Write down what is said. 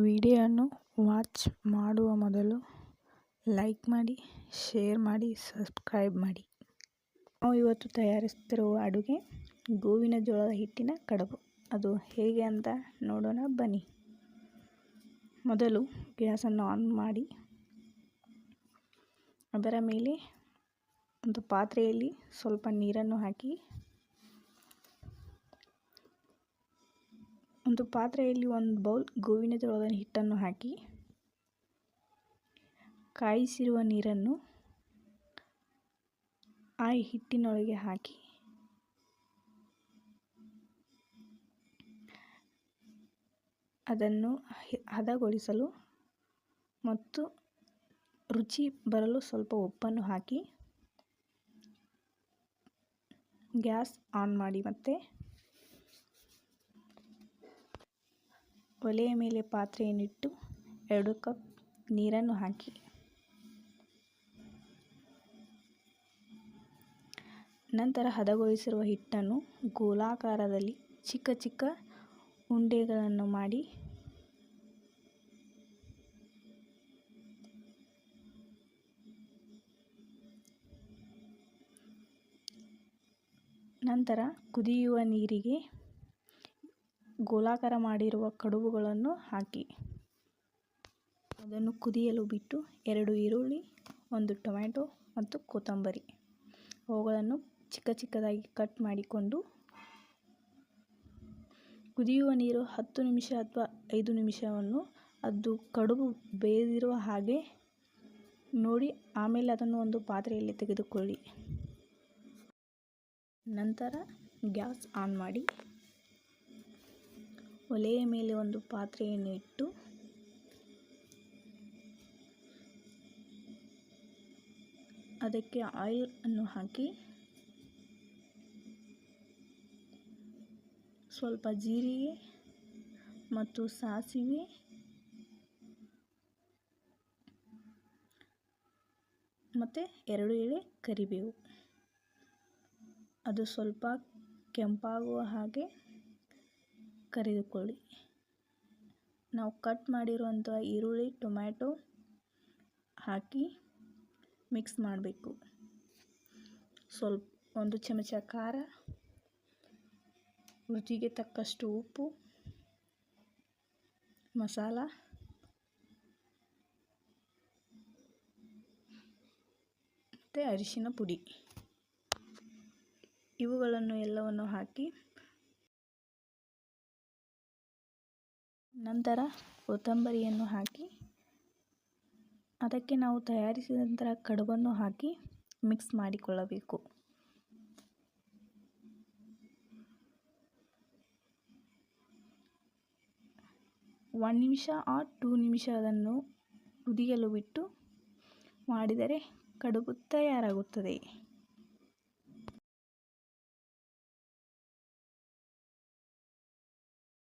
ವಿಡಿಯೋವನ್ನು ವಾಚ್ ಮಾಡುವ ಮೊದಲು ಲೈಕ್ ಮಾಡಿ, ಶೇರ್ ಮಾಡಿ, ಸಬ್ಸ್ಕ್ರೈಬ್ ಮಾಡಿ. ನಾವು ಇವತ್ತು ತಯಾರಿಸ್ತಿರುವ ಅಡುಗೆ ಗೋವಿನ ಜೋಳದ ಹಿಟ್ಟಿನ ಕಡುಬು. ಅದು ಹೇಗೆ ಅಂತ ನೋಡೋಣ, ಬನ್ನಿ. ಮೊದಲು ಗ್ಯಾಸನ್ನು ಆನ್ ಮಾಡಿ, ಅದರ ಮೇಲೆ ಒಂದು ಪಾತ್ರೆಯಲ್ಲಿ ಸ್ವಲ್ಪ ನೀರನ್ನು ಹಾಕಿ ಒಂದು ಪಾತ್ರೆಯಲ್ಲಿ ಒಂದು ಬೌಲ್ ಗೋವಿನ ಜೋಳದ ಹಿಟ್ಟನ್ನು ಹಾಕಿ, ಕಾಯಿಸಿರುವ ನೀರನ್ನು ಆ ಹಿಟ್ಟಿನೊಳಗೆ ಹಾಕಿ, ಅದನ್ನು ಹದಗೊಳಿಸಲು ಮತ್ತು ರುಚಿ ಬರಲು ಸ್ವಲ್ಪ ಉಪ್ಪನ್ನು ಹಾಕಿ, ಗ್ಯಾಸ್ ಆನ್ ಮಾಡಿ ಮತ್ತೆ ಒಲೆಯ ಮೇಲೆ ಪಾತ್ರೆಯನ್ನಿಟ್ಟು ಎರಡು ಕಪ್ ನೀರನ್ನು ಹಾಕಿ. ನಂತರ ಹದಗೊಳಿಸಿರುವ ಹಿಟ್ಟನ್ನು ಗೋಲಾಕಾರದಲ್ಲಿ ಚಿಕ್ಕ ಚಿಕ್ಕ ಉಂಡೆಗಳನ್ನು ಮಾಡಿ ನಂತರ ಕುದಿಯುವ ನೀರಿಗೆ ಗೋಲಾಕಾರ ಮಾಡಿರುವ ಕಡುಬುಗಳನ್ನು ಹಾಕಿ. ಅದನ್ನು ಕುದಿಯಲು ಬಿಟ್ಟು ಎರಡು ಈರುಳ್ಳಿ, ಒಂದು ಟೊಮ್ಯಾಟೊ ಮತ್ತು ಕೊತ್ತಂಬರಿ. ಅವುಗಳನ್ನು ಚಿಕ್ಕ ಚಿಕ್ಕದಾಗಿ ಕಟ್ ಮಾಡಿಕೊಂಡು ಕುದಿಯುವ ನೀರು ಹತ್ತು ನಿಮಿಷ ಅಥವಾ ಐದು ನಿಮಿಷವನ್ನು ಅದು ಕಡುಬು ಬೇಯದಿರುವ ಹಾಗೆ ನೋಡಿ, ಆಮೇಲೆ ಅದನ್ನು ಒಂದು ಪಾತ್ರೆಯಲ್ಲಿ ತೆಗೆದುಕೊಳ್ಳಿ. ನಂತರ ಗ್ಯಾಸ್ ಆನ್ ಮಾಡಿ. ಒಲೆಯ ಮೇಲೆ ಒಂದು ಪಾತ್ರೆಯನ್ನು ಇಟ್ಟು ಅದಕ್ಕೆ ಆಯಿಲ್ ಅನ್ನು ಹಾಕಿ ಸ್ವಲ್ಪ ಜೀರಿಗೆ ಮತ್ತು ಸಾಸಿವೆ ಮತ್ತು ಎರಡು ಎಳೆ ಕರಿಬೇವು. ಅದು ಸ್ವಲ್ಪ ಕೆಂಪಾಗುವ ಹಾಗೆ ಕರಿದುಕೊಳ್ಳಿ. ನಾವು ಕಟ್ ಮಾಡಿರುವಂಥ ಈರುಳ್ಳಿ, ಟೊಮ್ಯಾಟೊ ಹಾಕಿ ಮಿಕ್ಸ್ ಮಾಡಬೇಕು. ಸ್ವಲ್ಪ ಒಂದು ಚಮಚ ಖಾರ, ರುಚಿಗೆ ತಕ್ಕಷ್ಟು ಉಪ್ಪು, ಮಸಾಲ, ಮತ್ತು ಅರಿಶಿನ ಪುಡಿ. ಇವುಗಳನ್ನು ಎಲ್ಲವನ್ನು ಹಾಕಿ ನಂತರ ಕೊತ್ತಂಬರಿಯನ್ನು ಹಾಕಿ, ಅದಕ್ಕೆ ನಾವು ತಯಾರಿಸಿದ ನಂತರ ಕಡುಬನ್ನು ಹಾಕಿ ಮಿಕ್ಸ್ ಮಾಡಿಕೊಳ್ಳಬೇಕು. ಒಂದು ನಿಮಿಷ ಆರ್ ಟೂ ನಿಮಿಷ ಅದನ್ನು ಕುದಿಯಲು ಬಿಟ್ಟು ಮಾಡಿದರೆ ಕಡುಬು ತಯಾರಾಗುತ್ತದೆ.